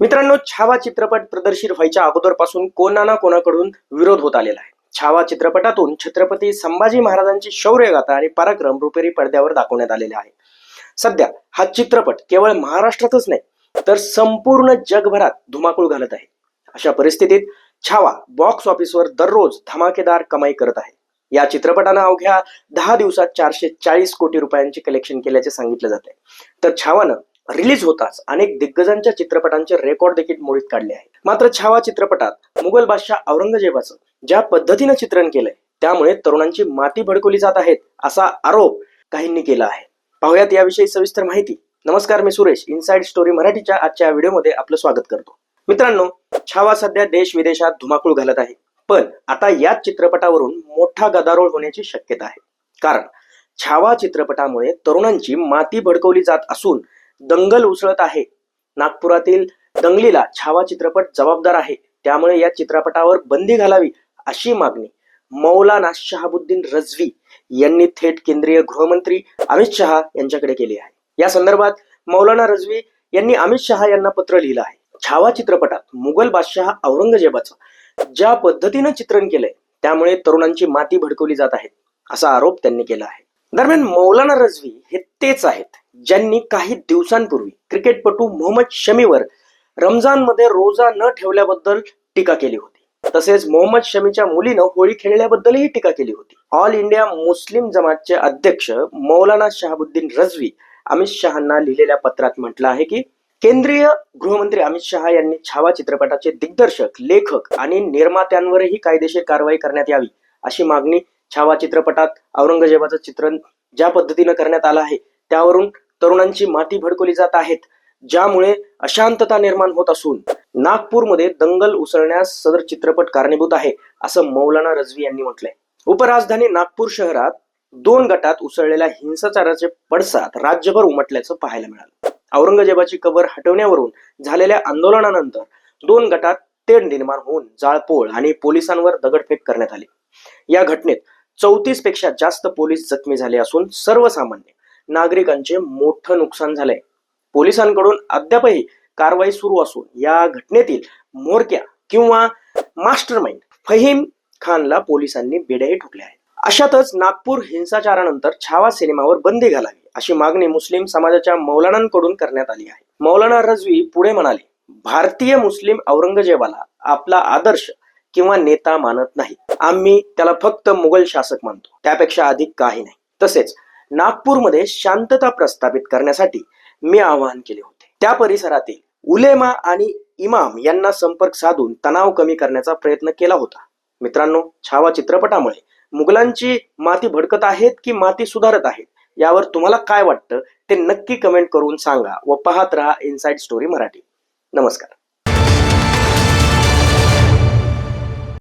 मित्रांनो छावा चित्रपट प्रदर्शित व्हायच्या अगोदरपासून कोणा ना कोणाकडून विरोध होत आलेला आहे. छावा चित्रपटातून छत्रपती संभाजी महाराजांची शौर्यगाथा आणि पराक्रम रुपेरी पडद्यावर दाखवण्यात आलेले आहे. सध्या हा चित्रपट केवळ महाराष्ट्रातच नाही तर संपूर्ण जगभरात धुमाकूळ घालत आहे. अशा परिस्थितीत छावा बॉक्स ऑफिसवर दररोज धमाकेदार कमाई करत आहे. या चित्रपटानं अवघ्या दहा दिवसात चारशे चाळीस कोटी रुपयांचे कलेक्शन केल्याचे सांगितलं जाते तर छावानं रिलीज होताच. अनेक दिग्गजांच्या चित्रपटांचे रेकॉर्ड देखील मोडीत काढले आहे मात्र छावा चित्रपटात मुघल बादशाह औरंगजेबाचं ज्या पद्धतीनं चित्रण केलंय त्यामुळे तरुणांची माती भडकवली जात आहेत असा आरोप काहींनी केला आहे. पाहुयात याविषयी सविस्तर माहिती. नमस्कार मी सुरेश. इनसाइड स्टोरी मराठीच्या आजच्या व्हिडिओमध्ये आपलं स्वागत करतो. मित्रांनो छावा सध्या देश विदेशात धुमाकूळ घालत आहे. पण आता याच चित्रपटावरून मोठा गदारोळ होण्याची शक्यता आहे. कारण छावा चित्रपटामुळे तरुणांची माती भडकवली जात असून दंगल उसळत आहे. नागपुरातील दंगलीला छावा चित्रपट जबाबदार आहे. त्यामुळे या चित्रपटावर बंदी घालावी अशी मागणी. मौलाना शहाबुद्दीन रजवी यांनी थेट केंद्रीय गृहमंत्री अमित शहा यांच्याकडे केली आहे. या संदर्भात मौलाना रजवी यांनी अमित शहा यांना पत्र लिहिलं आहे. छावा चित्रपटात मुघल बादशहा औरंगजेबाचं ज्या पद्धतीनं चित्रण केलंय त्यामुळे तरुणांची माती भडकवली जात आहे असा आरोप त्यांनी केला आहे. दरम्यान मौलाना रजवी हे तेच आहेत. ज्यांनी काही दिवसांपूर्वी क्रिकेटपटू मोहम्मद शमीवर रमजानमध्ये रोजा न ठेवल्याबद्दल टीका केली होती. तसेच मोहम्मद शमीच्या मुलीनं होळी खेळल्याबद्दलही टीका केली होती. ऑल इंडिया मुस्लिम जमातचे अध्यक्ष मौलाना शहाबुद्दीन रजवी अमित शहांना लिहिलेल्या पत्रात म्हटलं आहे की केंद्रीय गृहमंत्री अमित शहा यांनी छावा चित्रपटाचे दिग्दर्शक लेखक आणि निर्मात्यांवरही कायदेशीर कारवाई करण्यात यावी अशी मागणी छावा चित्रपटात औरंगजेबाचं चित्रण ज्या पद्धतीनं करण्यात आलं आहे त्यावरून तरुणांची माती भडकवली जात आहेत ज्यामुळे अशांतता निर्माण होत असून नागपूरमध्ये दंगल उसळण्यास सदर चित्रपट कारणीभूत आहे असं मौलाना रजवी यांनी म्हटलंय. उपराजधानी नागपूर शहरात दोन गटात उसळलेल्या हिंसाचाराचे पडसाद राज्यभर उमटल्याचं पाहायला मिळालं. औरंगजेबाची कबर हटवण्यावरून झालेल्या आंदोलनानंतर दोन गटात तेढ निर्माण होऊन जाळपोळ आणि पोलिसांवर दगडफेक करण्यात आली. या घटनेत चौतीसपेक्षा जास्त पोलीस जखमी झाले असून सर्वसामान्य नागरिकांचे मोठं नुकसान झालंय. पोलिसांकडून अद्यापही कारवाई सुरू असून या घटनेतील मोरक्या किंवा मास्टरमाइंड फहीम खानला पोलिसांनी बेड्याही ठोकल्या आहेत. अशातच नागपूर हिंसाचारानंतर छावा सिनेमावर बंदी घालावी अशी मागणी मुस्लिम समाजाच्या मौलानांकडून करण्यात आली आहे. मौलाना रजवी पुढे म्हणाले भारतीय मुस्लिम औरंगजेबाला आपला आदर्श किंवा नेता मानत नाही. आम्ही त्याला फक्त मुघल शासक मानतो. त्यापेक्षा अधिक काही नाही. तसेच नागपूरमध्ये शांतता प्रस्थापित करण्यासाठी मी आवाहन केले होते. त्या परिसरातील उलेमा आणि इमाम यांना संपर्क साधून तणाव कमी करण्याचा प्रयत्न केला होता. मित्रांनो छावा चित्रपटामुळे मुघलांची माती भडकत आहेत की माती सुधारत आहेत यावर तुम्हाला काय वाटतं ते नक्की कमेंट करून सांगा व पाहत राहा इनसाइड स्टोरी मराठी. नमस्कार.